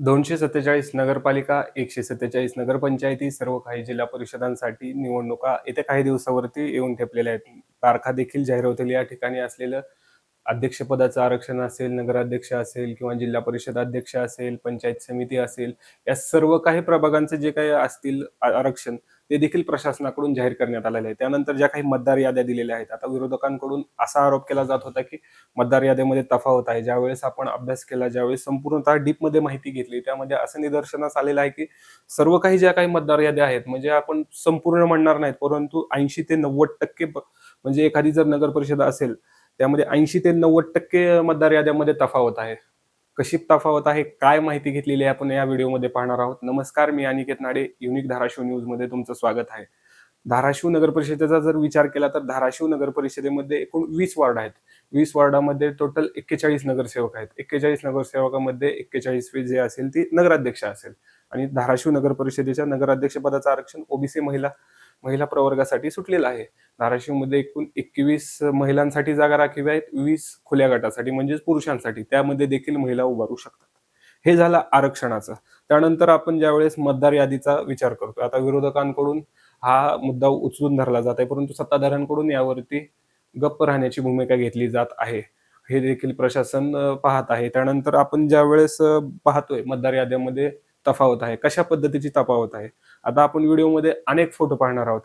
दोनशे सत्तेचाळीस नगरपालिका एकशे सत्तेचाळीस नगरपंचायती सर्व काही जिल्हा परिषदांसाठी निवडणुका येत्या काही दिवसावरती येऊन ठेपलेल्या आहेत. तारखा देखील जाहीर होतील. या ठिकाणी असलेलं अध्यक्षपदाचं आरक्षण असेल नगराध्यक्ष असेल किंवा जिल्हा परिषद अध्यक्ष असेल पंचायत समिती असेल या सर्व काही प्रभागांचे जे काही असतील आरक्षण ते देखील प्रशासनाकडून जाहीर करण्यात आलेले आहे. त्यानंतर ज्या काही मतदार याद्या दिलेल्या आहेत आता विरोधकांकडून असा आरोप केला जात होता की मतदार याद्यामध्ये तफावत आहे. ज्यावेळेस आपण अभ्यास केला ज्यावेळेस संपूर्णतः डीपमध्ये माहिती घेतली त्यामध्ये असं निदर्शनास आलेलं आहे की सर्व काही ज्या काही मतदार याद्या आहेत म्हणजे आपण संपूर्ण म्हणणार नाहीत परंतु ऐंशी ते नव्वद टक्के म्हणजे एखादी जर नगर परिषद असेल त्यामध्ये ऐंशी ते नव्वद टक्के मतदार याद्यामध्ये तफावत आहे. कशी तफावत आहे काय माहिती घेतलेली आहे आपण या व्हिडिओमध्ये पाहणार आहोत. नमस्कार मी अनिकेत नाडे युनिक धाराशिव न्यूजमध्ये तुमचं स्वागत आहे. धाराशिव नगर परिषदेचा जर विचार केला तर धाराशिव नगर परिषदेमध्ये एकूण वीस वार्ड आहेत. वीस वॉर्डामध्ये टोटल एक्केचाळीस नगरसेवक आहेत. एक्केचाळीस नगरसेवकामध्ये एक्केचाळीस जे असेल ती नगराध्यक्ष असेल. आणि धाराशिव नगर परिषदेच्या नगराध्यक्ष पदाचं आरक्षण ओबीसी महिला महिला प्रवर्गासाठी सुटलेला आहे. धाराशिवमध्ये एकूण एकवीस महिलांसाठी जागा राखीव आहेत वीस खुल्या गटासाठी म्हणजेच पुरुषांसाठी. त्यामध्ये देखील महिला उभारू शकतात. हे झालं आरक्षणाचं. त्यानंतर आपण ज्यावेळेस मतदार यादीचा विचार करतो आता विरोधकांकडून हा मुद्दा उचलून धरला जात आहे परंतु सत्ताधाऱ्यांकडून यावरती गप्प राहण्याची भूमिका घेतली जात आहे. हे देखील प्रशासन पाहत आहे. त्यानंतर आपण ज्यावेळेस पाहतोय मतदार याद्यामध्ये तफावत आहे कशा पद्धतीची तफावत आहे? आता आपण व्हिडिओमध्ये अनेक फोटो पाहणार आहोत.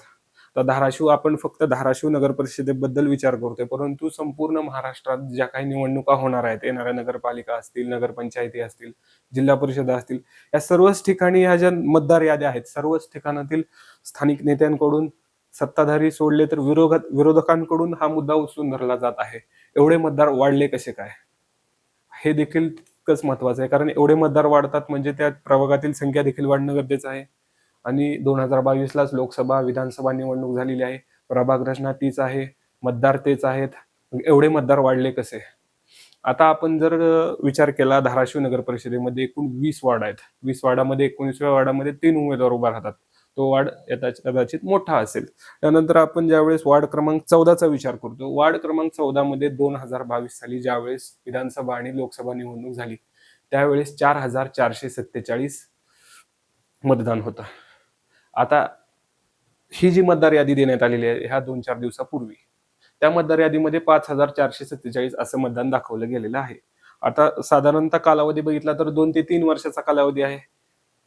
तर धाराशिव आपण फक्त धाराशिव नगर परिषदेबद्दल विचार करतोय परंतु संपूर्ण महाराष्ट्रात ज्या काही निवडणुका होणार आहेत येणाऱ्या नगरपालिका असतील नगरपंचायती असतील जिल्हा परिषद असतील या सर्वच ठिकाणी ह्या ज्या मतदार याद्या आहेत सर्वच ठिकाणातील स्थानिक नेत्यांकडून सत्ताधारी सोडले तर विरोध विरोधकांकडून हा मुद्दा उचलून धरला जात आहे. एवढे मतदार वाढले कसे काय? हे देखील तितकंच महत्वाचं आहे. कारण एवढे मतदार वाढतात म्हणजे त्या प्रभागातील संख्या देखील वाढणं गरजेचं आहे. आणि दोन हजार बावीसलाच लोकसभा विधानसभा निवडणूक झालेली आहे. प्रभाग रचना तीच आहे मतदार तेच आहेत. एवढे मतदार वाढले कसे? आता आपण जर विचार केला धाराशिव नगर परिषदेमध्ये एकूण वीस वार्ड आहेत. वीस वार्डामध्ये एकोणीसव्या वार्डामध्ये तीन उमेदवार उभा राहतात. तो वाढ कदाचित मोठा असेल. त्यानंतर आपण ज्यावेळेस वार्ड क्रमांक चौदाचा विचार करतो वार्ड क्रमांक चौदा मध्ये दोन हजार बावीस साली ज्यावेळेस विधानसभा आणि लोकसभा निवडणूक झाली त्यावेळेस चार हजार चारशे सत्तेचाळीस मतदान होतं. आता ही जी मतदार यादी देण्यात आलेली आहे ह्या दोन चार दिवसापूर्वी त्या मतदार यादीमध्ये पाच हजार चारशे सत्तेचाळीस असं मतदान दाखवलं गेलेलं आहे. आता साधारणतः कालावधी बघितला तर दोन ते तीन वर्षाचा कालावधी आहे.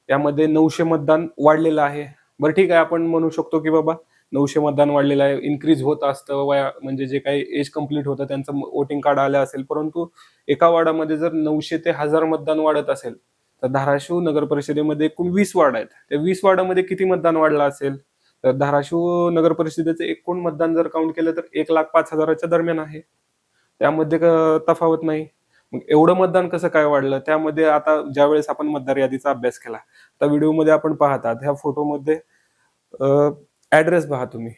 त्यामध्ये नऊशे मतदान वाढलेलं आहे. बरं ठीक आहे. आपण म्हणू शकतो की बाबा नऊशे मतदान वाढलेलं आहे. इन्क्रीज होत असतं. वया म्हणजे जे काही एज कंप्लीट होतं त्यांचं वोटिंग कार्ड आलं असेल. परंतु एका वार्डामध्ये जर नऊशे ते हजार मतदान वाढत असेल तर धाराशिव नगर परिषदेमध्ये एकूण वीस वार्ड आहेत. त्या वीस वार्डामध्ये किती मतदान वाढलं असेल? तर धाराशिव नगर परिषदेचं एकूण मतदान जर काउंट केलं तर एक लाख पाच हजाराच्या दरम्यान आहे. त्यामध्ये क- तफावत नाही. मग एवढं मतदान कसं काय वाढलं? त्यामध्ये आता ज्यावेळेस आपण मतदार यादीचा अभ्यास केला तर व्हिडिओमध्ये आपण पाहतात ह्या फोटोमध्ये ऍड्रेस पहा तुम्ही.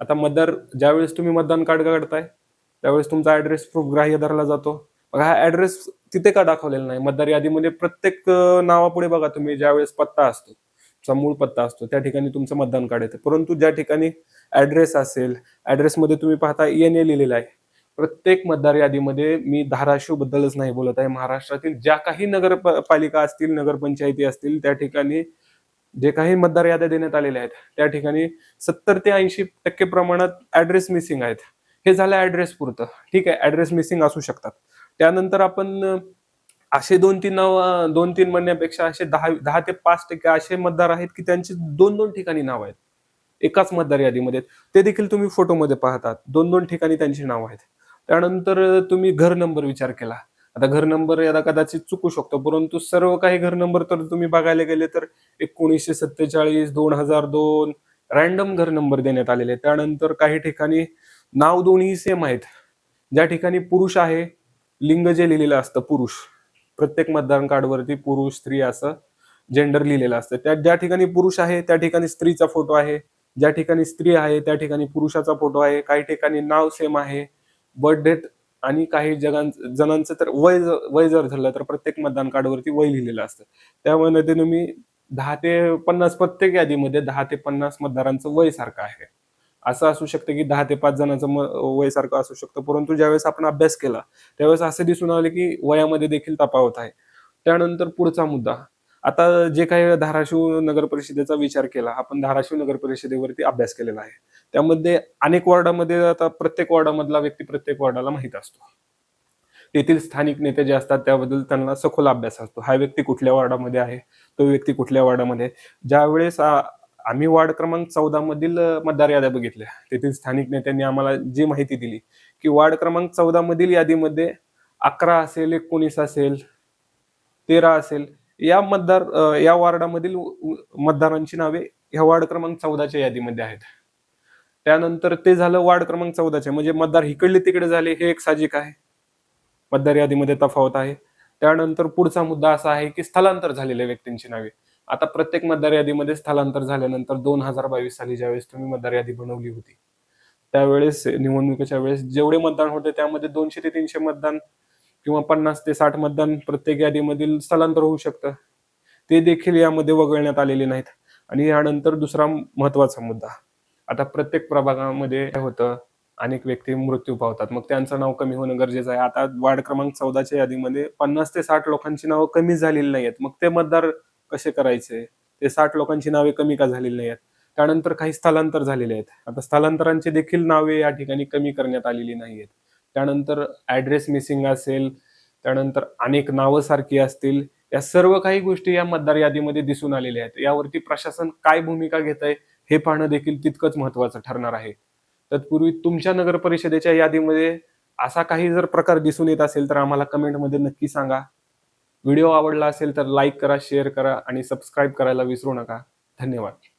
आता मतदार ज्यावेळेस तुम्ही मतदान कार्ड काढताय त्यावेळेस तुमचा ऍड्रेस प्रूफ ग्राह्य धरला जातो. मग हा ऍड्रेस तिथे का दाखवलेला नाही? मतदार यादीमध्ये प्रत्येक नावापुढे बघा तुम्ही ज्यावेळेस पत्ता असतो चा मूळ पत्ता असतो त्या ठिकाणी तुमचं मतदान कार्ड येतं. परंतु ज्या ठिकाणी ऍड्रेस असेल ऍड्रेसमध्ये तुम्ही पाहता एन ए लिहिलेलं आहे. प्रत्येक मतदार यादीमध्ये मी धाराशिव बद्दलच नाही बोलत आहे. महाराष्ट्रातील ज्या काही नगर पालिका असतील नगरपंचायती असतील त्या ठिकाणी जे काही मतदार याद्या देण्यात आलेल्या आहेत त्या ठिकाणी सत्तर ते ऐंशी टक्के प्रमाणात ऍड्रेस मिसिंग आहेत. हे झालं ऍड्रेस पुरतं. ठीक आहे ऍड्रेस मिसिंग असू शकतात. त्यानंतर आपण असे दोन तीन नाव दोन तीन म्हणण्यापेक्षा असे दहा दहा ते पाच टक्के असे मतदार आहेत की त्यांची दोन दोन ठिकाणी नाव आहेत. एकाच मतदार यादीमध्ये. ते देखील तुम्ही फोटोमध्ये पाहतात. दोन दोन ठिकाणी त्यांची नाव आहेत. त्यानंतर तुम्ही घर नंबर विचार केला. आता घर नंबर याला कदाचित चुकू शकतो परंतु सर्व काही घर नंबर तर तुम्ही बघायला गेले तर एकोणीसशे सत्तेचाळीस दोन हजार दोन रॅन्डम घर नंबर देण्यात आलेले त्यानंतर काही ठिकाणी नाव दोन्ही सेम आहेत. ज्या ठिकाणी पुरुष आहे लिंग जे लिहिलेलं असतं पुरुष. प्रत्येक मतदान कार्डवरती पुरुष स्त्री असं जेंडर लिहिलेलं असतं. त्या ज्या ठिकाणी पुरुष आहे त्या ठिकाणी स्त्रीचा फोटो आहे. ज्या ठिकाणी स्त्री आहे त्या ठिकाणी पुरुषाचा फोटो आहे. काही ठिकाणी नाव सेम आहे. बर्थ डेट आणि काही जगां जणांचं तर वय वय जर धरलं तर प्रत्येक मतदान कार्डवरती वय लिहिलेलं असतं. त्यामध्ये तुम्ही दहा ते पन्नास प्रत्येक यादीमध्ये दहा ते पन्नास मतदारांचं वय सारखं आहे. असं असू शकतं की दहा ते पाच जणांचं वय सारखं असू शकतं. परंतु ज्यावेळेस आपण अभ्यास केला त्यावेळेस असं दिसून आले की वयामध्ये देखील तपावत आहे. त्यानंतर पुढचा मुद्दा. आता जे काही धाराशिव नगर परिषदेचा विचार केला आपण धाराशिव नगर परिषदेवरती अभ्यास केलेला आहे. त्यामध्ये अनेक वॉर्डामध्ये आता प्रत्येक वॉर्डामधला व्यक्ती प्रत्येक वॉर्डाला माहीत असतो. तेथील स्थानिक नेते जे असतात त्याबद्दल त्यांना सखोल अभ्यास असतो. हा व्यक्ती कुठल्या वॉर्डामध्ये आहे? तो व्यक्ती कुठल्या वॉर्डामध्ये ज्यावेळेस आम्ही वार्ड क्रमांक चौदा मधील मतदार याद्या बघितल्या तेथील स्थानिक नेत्यांनी आम्हाला जी माहिती दिली की वार्ड क्रमांक चौदा मधील यादीमध्ये अकरा असेल एकोणीस असेल तेरा असेल या मतदार या वार्डामधील मतदारांची नावे ह्या वार्ड क्रमांक चौदाच्या यादीमध्ये आहेत. त्यानंतर ते झालं वार्ड क्रमांक चौदाचे म्हणजे मतदार इकडले तिकडे झाले हे एक साहजिक आहे. मतदार यादीमध्ये तफावत आहे. त्यानंतर पुढचा मुद्दा असा आहे की स्थलांतर झालेल्या व्यक्तींची नावे. आता प्रत्येक मतदार यादीमध्ये स्थलांतर झाल्यानंतर दोन हजार बावीस साली ज्यावेळेस तुम्ही मतदार यादी बनवली होती त्यावेळेस निवडणुकीच्या वेळेस जेवढे मतदान होते त्यामध्ये दोनशे ते तीनशे मतदान किंवा पन्नास ते साठ मतदान प्रत्येक यादीमधील स्थलांतर होऊ शकतं. ते देखील यामध्ये वगळण्यात आलेले नाहीत. आणि यानंतर दुसरा महत्त्वाचा मुद्दा. आता प्रत्येक प्रभागामध्ये काय होतं? अनेक व्यक्ती मृत्यू पावतात. मग त्यांचं नाव कमी होणं गरजेचं आहे. आता वार्ड क्रमांक चौदाच्या यादीमध्ये पन्नास ते साठ लोकांची नावं कमी झालेली नाहीत मग ते मतदार कसे करायचे? ते साठ लोकांची नावे कमी का झालेली नाहीत त्यानंतर काही स्थलांतर झालेले आहेत. आता स्थलांतरांची देखील नावे या ठिकाणी कमी करण्यात आलेली नाहीयेत. त्यानंतर ऍड्रेस मिसिंग असेल त्यानंतर अनेक नावं सारखी असतील या सर्व काही गोष्टी या मतदार यादीमध्ये दिसून आलेल्या आहेत. यावरती प्रशासन काय भूमिका घेत आहे हे पाहणं देखील तितकंच महत्वाचं ठरणार आहे. तत्पूर्वी तुमच्या नगर परिषदेच्या यादीमध्ये असा काही जर प्रकार दिसून येत असेल तर आम्हाला कमेंटमध्ये नक्की सांगा. व्हिडिओ आवडला असेल तर लाईक करा शेअर करा आणि सबस्क्राईब करायला विसरू नका. धन्यवाद.